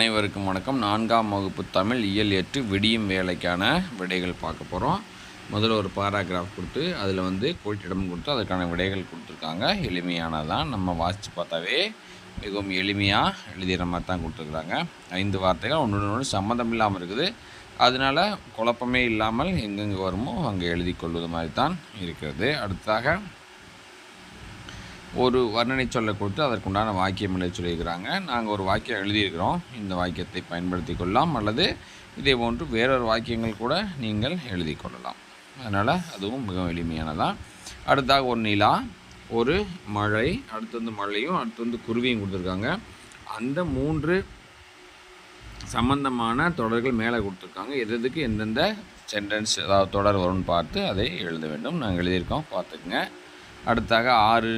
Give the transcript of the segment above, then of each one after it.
அனைவருக்கும் வணக்கம். நான்காம் வகுப்பு தமிழ் இயல் எட்டு விடியும் வேலைக்கான விடைகள் பார்க்க போகிறோம் முதல்ல ஒரு பேராகிராஃப் கொடுத்து அதில் வந்து கோட்டிடம் கொடுத்து அதுக்கான விடைகள் கொடுத்துருக்காங்க. எளிமையானதான். நம்ம வாசித்து பார்த்தாவே மிகவும் எளிமையாக எழுதிற மாதிரி தான் கொடுத்துருக்குறாங்க. ஐந்து வார்த்தைகள் ஒன்று ஒன்று சம்மந்தம் இல்லாமல் இருக்குது. அதனால் குழப்பமே இல்லாமல் எங்கெங்கே வருமோ அங்கே எழுதி கொள்வது மாதிரி தான் இருக்கிறது. அடுத்ததாக ஒரு வர்ணனை சொல்ல கொடுத்து அதற்குண்டான வாக்கியம் எழுத சொல்லியிருக்கிறாங்க. நாங்கள் ஒரு வாக்கியம் எழுதியிருக்கிறோம். இந்த வாக்கியத்தை பயன்படுத்தி கொள்ளலாம். அல்லது இதே போன்று வேறொரு வாக்கியங்கள் கூட நீங்கள் எழுதி கொள்ளலாம். அதனால் அதுவும் மிகவும் எளிமையானதான் அடுத்தாக ஒரு நிலா ஒரு மழை அடுத்து வந்து மழையும் அடுத்து வந்து குருவியும் கொடுத்துருக்காங்க. அந்த மூன்று சம்பந்தமான தொடர்கள் மேலே கொடுத்துருக்காங்க. எது எதுக்கு எந்தெந்த சென்டென்ஸ் ஏதாவது தொடர் வரும்னு பார்த்து அதை எழுத வேண்டும். நாங்கள் எழுதியிருக்கோம். பார்த்துக்குங்க. அடுத்தாக ஆறு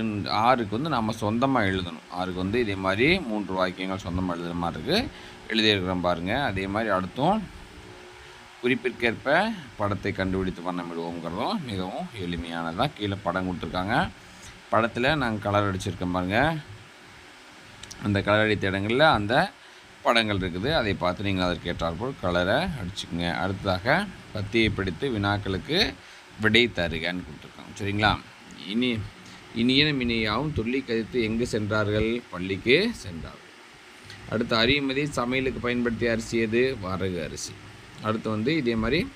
ஆறுக்கு வந்து நம்ம சொந்தமாக எழுதணும். ஆறுக்கு வந்து இதே மாதிரி மூன்று வாக்கியங்கள் சொந்தமாக எழுதுகிற மாதிரி இருக்குது எழுதியிருக்கிறோம் பாருங்கள் அதே மாதிரி அடுத்தும் குறிப்பிற்கேற்ப படத்தை கண்டுபிடித்து பண்ணமிடுவோங்கிறதும் மிகவும் எளிமையானதான் கீழே படம் கொடுத்துருக்காங்க. படத்தில் நாங்கள் கலர் அடிச்சிருக்கோம் பாருங்கள் அந்த கலர் அடித்த இடங்களில் அந்த படங்கள் இருக்குது. அதை பார்த்து நீங்கள் அதற்கு ஏற்றாற்போல் கலரை அடிச்சுக்கோங்க. அடுத்ததாக பத்தியை பிடித்து வினாக்களுக்கு விடை தருகன்னு கொடுத்துருக்காங்க. சரிங்களா? இனி இனியனும் இனியாவும் துள்ளி கதித்து எங்கு சென்றார்கள்? பள்ளிக்கு சென்றார்கள் அடுத்து அரிமதி சமையலுக்கு பயன்படுத்திய அரிசி எது? வரகு அரிசி. அடுத்து வந்து இதே மாதிரி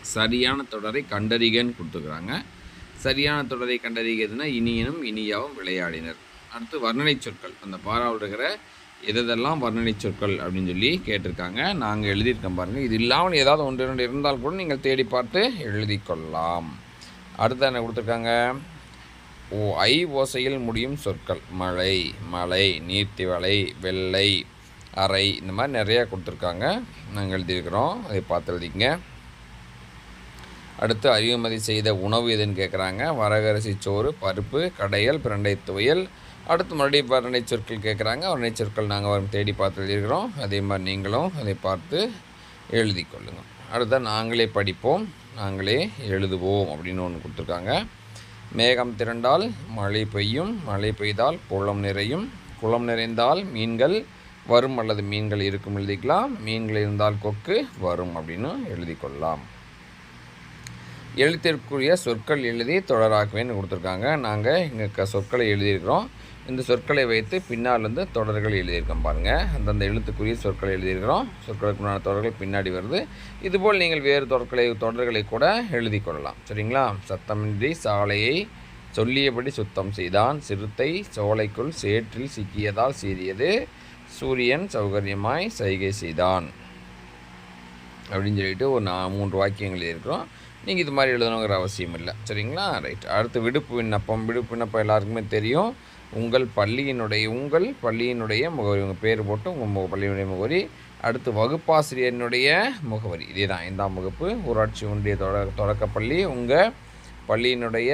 சரியான தொடரை கண்டறிகன்னு கொடுத்துருக்குறாங்க. சரியான தொடரை கண்டறிகிறதுனா இனியனும் இனியாவும் விளையாடினர். அடுத்து வர்ணனை சொற்கள். அந்த பாராவில் இருக்கிற எதெல்லாம் வர்ணனை சொற்கள் அப்படின்னு சொல்லி கேட்டிருக்காங்க. நாங்கள் எழுதியிருக்கோம் பாருங்கள் இது இல்லாமல் ஏதாவது ஒன்று இரண்டு இருந்தால் கூட நீங்கள் தேடி பார்த்து எழுதி கொள்ளலாம் அடுத்து என்ன கொடுத்துருக்காங்க? ஓ ஐ ஓசையில் முடியும் சொற்கள். மழை மலை நீர்த்திவலை வெள்ளை அறை இந்த மாதிரி நிறையா கொடுத்துருக்காங்க. நாங்கள் எழுதியிருக்கிறோம். அதை பார்த்து எழுதிங்க அடுத்து அறிவுமதி செய்த உணவு எதுன்னு கேட்குறாங்க வரகரிசி சோறு பருப்பு கடையல் பிரண்டை துவையல். அடுத்து மறுபடியும் வர்ணனை சொற்கள் கேட்குறாங்க வர்ணனை சொற்கள் நாங்கள் வரும் தேடி பார்த்து எழுதியிருக்கிறோம். அதே மாதிரி நீங்களும் அதை பார்த்து எழுதி கொள்ளுங்கள் அடுத்த நாங்களே படிப்போம் நாங்களே எழுதுவோம் அப்படின்னு ஒன்று கொடுத்துருக்காங்க. மேகம் திரண்டால் மழை பெய்யும் மழை பெய்தால் குளம் நிறையும். குளம் நிறைந்தால் மீன்கள் வரும் அல்லது மீன்கள் இருக்கும் எழுதிக்கலாம். மீன்கள் இருந்தால் கொக்கு வரும் அப்படின்னு எழுதி கொள்ளலாம் எழுத்திற்குரிய சொற்கள் எழுதி தொடராக்குவேன்னு கொடுத்துருக்காங்க. நாங்கள் இங்கே க சொற்களை எழுதியிருக்கிறோம். இந்த சொற்களை வைத்து பின்னால் வந்து தொடர்கள் எழுதியிருக்கோம் பாருங்கள் அந்தந்த எழுத்துக்குரிய சொற்களை எழுதியிருக்கிறோம். சொற்களுக்குண்டான தொடர்கள் பின்னாடி வருது. இதுபோல் நீங்கள் வேறு தொடர்களை தொடர்களை கூட எழுதி கொள்ளலாம். சரிங்களா? சத்தமின்றி சாலையை சொல்லியபடி சுத்தம் செய்தான். சிறுத்தை சோலைக்குள் சேற்றில் சிக்கியதால் சீறியது. சூரியன் சௌகரியமாய் சைகை செய்தான். அப்படின்னு சொல்லிட்டு ஒரு நான் மூன்று வாக்கியங்கள் எழுதியிருக்கிறோம். நீங்கள் இது மாதிரி எழுதணுங்கிற அவசியம் இல்லை. சரிங்களா? ரைட் அடுத்து விடுப்பு விண்ணப்பம். விடுப்பு விண்ணப்பம் எல்லாருக்குமே தெரியும். உங்கள் பள்ளியினுடைய உங்கள் பள்ளியினுடைய முகவரி உங்கள் பேர் போட்டு உங்கள் பள்ளியினுடைய முகவரி அடுத்து வகுப்பாசிரியரினுடைய முகவரி. இதே தான் ஐந்தாம் வகுப்பு ஊராட்சி ஒன்றிய தொட தொடக்கப்பள்ளி உங்கள் பள்ளியினுடைய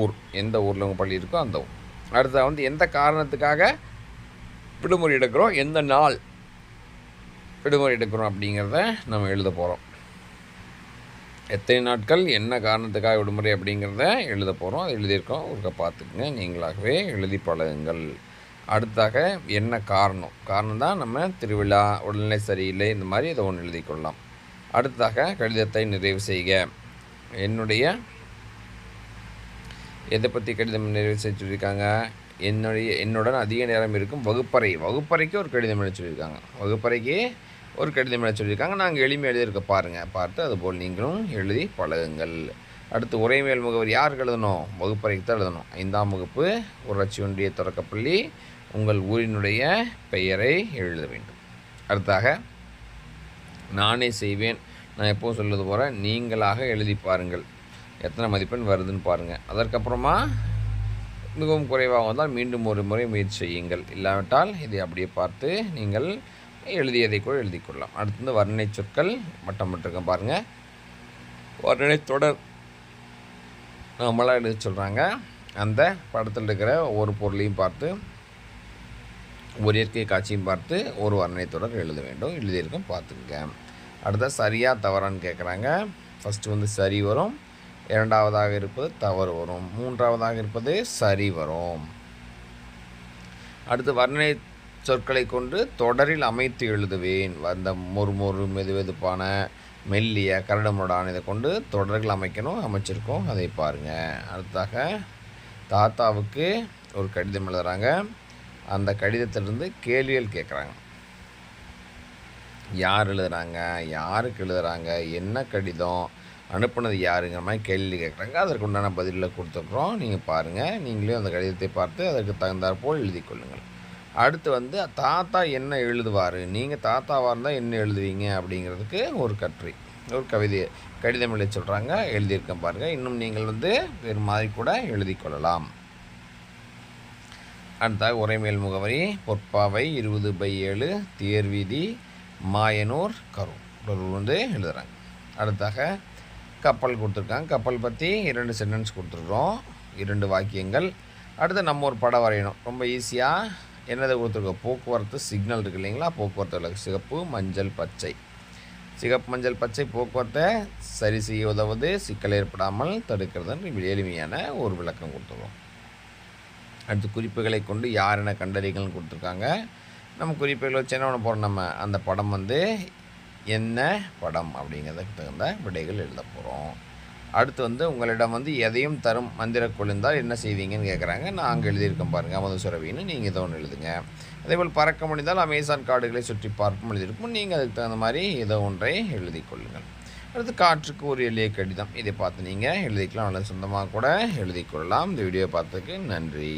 ஊர். எந்த ஊரில் உங்கள் பள்ளி இருக்கோ அந்த ஊர். அடுத்த வந்து எந்த காரணத்துக்காக விடுமுறை எடுக்கிறோம்? எந்த நாள் விடுமுறை எடுக்கிறோம் அப்படிங்கிறத நம்ம எழுத போகிறோம் எத்தனை நாட்கள் என்ன காரணத்துக்காக விடுமுறை அப்படிங்கிறத எழுத போகிறோம் அது எழுதியிருக்கோம். ஒருக்க பார்த்துக்குங்க. நீங்களாகவே எழுதி பழகுங்கள். அடுத்தாக என்ன காரணம்? காரணம் தான் நம்ம திருவிழா உடல்நிலை சரியில்லை இந்த மாதிரி இதை ஒன்று எழுதி கொள்ளலாம் அடுத்ததாக கடிதத்தை நிறைவு செய்க. என்னுடைய எதை பற்றி கடிதம் நிறைவு செஞ்சுருக்காங்க சொல்லியிருக்காங்க? என்னுடைய என்னுடன் அதிக நேரம் இருக்கும் வகுப்பறை. வகுப்பறைக்கு ஒரு கடிதம் எழுத சொல்லியிருக்காங்க. வகுப்பறைக்கு ஒரு கடிதம் எழுத சொல்லியிருக்காங்க. நாங்கள் எளிமை எழுதியிருக்க பாருங்கள் பார்த்து அதுபோல் நீங்களும் எழுதி பழகுங்கள். அடுத்து உரைமேல் முகவர் யாருக்கு எழுதணும்? வகுப்பறைக்கு தான் எழுதணும். ஐந்தாம் வகுப்பு ஊராட்சி ஒன்றிய தொடக்கப்பள்ளி உங்கள் ஊரினுடைய பெயரை எழுத வேண்டும். அடுத்தாக நானே செய்வேன். நான் எப்போது சொல்லுறது போகிற நீங்களாக எழுதி பாருங்கள். எத்தனை மதிப்பெண் வருதுன்னு பாருங்கள் அதற்கப்புறமா மிகவும் குறைவாக வந்தால் மீண்டும் ஒரு முறை முயற்சி செய்யுங்கள். இல்லாவிட்டால் இதை அப்படியே பார்த்து நீங்கள் எழுதியதை கூட எழுதி கொள்ளலாம். அடுத்து வந்து வர்ணனை சொற்கள் மட்டம் மட்டும் பாருங்கள் வர்ணனை தொடர் நம்மளாக எழுதி சொல்கிறாங்க அந்த படத்தில் இருக்கிற ஒவ்வொரு பொருளையும் பார்த்து ஒரு இயற்கை காட்சியும் பார்த்து ஒரு வர்ணனை தொடர் எழுத வேண்டும். எழுதியிருக்கும் பார்த்துக்கங்க. அடுத்த சரியாக தவறான்னு கேட்குறாங்க ஃபஸ்ட்டு வந்து சரி வரும். இரண்டாவதாக இருப்பது தவறு வரும். மூன்றாவதாக இருப்பது சரி வரும். அடுத்து வர்ணனை சொற்களை கொண்டு தொடரில் அமைத்து எழுதுவேன். அந்த மொறு மொறு மெல்லிய கரடுமுரடான இதை கொண்டு தொடர்கள் அமைக்கணும் அமைச்சிருக்கோம். அதை பாருங்கள் அடுத்தாக தாத்தாவுக்கு ஒரு கடிதம் எழுதுகிறாங்க அந்த கடிதத்திலிருந்து கேள்விகள் கேட்குறாங்க. யார் எழுதுகிறாங்க யாருக்கு எழுதுகிறாங்க என்ன கடிதம்? அனுப்புனது யாருங்கிற மாதிரி கேள்வி கேட்குறாங்க. அதற்கு உண்டான பதிலில் கொடுத்துருக்குறோம். நீங்கள் பாருங்கள் நீங்களே அந்த கடிதத்தை பார்த்து அதற்கு தகுந்தாற்போல் எழுதி கொள்ளுங்கள் அடுத்து வந்து தாத்தா என்ன எழுதுவார்? நீங்கள் தாத்தாவாக இருந்தால் என்ன எழுதுவீங்க? அப்படிங்கிறதுக்கு ஒரு கட்டுரை ஒரு கவிதையை கடிதம் எழுதி சொல்கிறாங்க எழுதியிருக்கேன் பாருங்கள் இன்னும் நீங்கள் வந்து வேறு மாதிரி கூட எழுதி கொள்ளலாம். அடுத்தாக உரைமேல் முகவரி பொற்பாவை இருபது பை ஏழு தேர்வீதி மாயனூர் கரூர். கரூர் வந்து எழுதுகிறாங்க அடுத்தாக கப்பல் கொடுத்துருக்காங்க. கப்பல் பற்றி இரண்டு சென்டென்ஸ் கொடுத்துருக்குறோம் இரண்டு வாக்கியங்கள். அடுத்து நம்ம ஒரு படம் வரையணும். ரொம்ப ஈஸியாக என்னதை கொடுத்துருக்கோம்? போக்குவரத்து சிக்னல் இருக்குது இல்லைங்களா? போக்குவரத்து விளக்கு. சிகப்பு மஞ்சள் பச்சை. சிகப்பு மஞ்சள் பச்சை போக்குவரத்தை சரி செய்ய உதவுது. சிக்கல் ஏற்படாமல் தடுக்கிறதுன்னு எளிமையான ஒரு விளக்கம் கொடுத்துருவோம் அடுத்து குறிப்புகளை கொண்டு யார் என கண்டறிகள்னு கொடுத்துருக்காங்க. நம்ம குறிப்புகளை வச்சு என்ன பண்ண போகிறோம் நம்ம அந்த படம் வந்து என்ன படம் அப்படிங்கிறதுக்கு தகுந்த விடைகள் எழுத போகிறோம் அடுத்து வந்து உங்களிடம் வந்து எதையும் தரும் மந்திர கொழுந்தால் என்ன செய்வீங்கன்னு கேட்குறாங்க நான் அங்கே எழுதியிருக்கேன் பாருங்கள் அமது சுரவின்னு நீங்கள் ஏதோ ஒன்று எழுதுங்க. அதேபோல் பறக்க முடிந்தால் அமேசான் காடுகளை சுற்றி பார்க்கும் எழுதியிருக்கும் நீங்கள் அதுக்கு தகுந்த மாதிரி ஏதோ ஒன்றை எழுதி கொள்ளுங்கள். அடுத்து காற்றுக்கு ஒரு எளிய கடிதம் இதை பார்த்து நீங்கள் எழுதிக்கலாம். அல்லது சொந்தமாக கூட எழுதி கொள்ளலாம். இந்த வீடியோ பார்த்ததுக்கு நன்றி.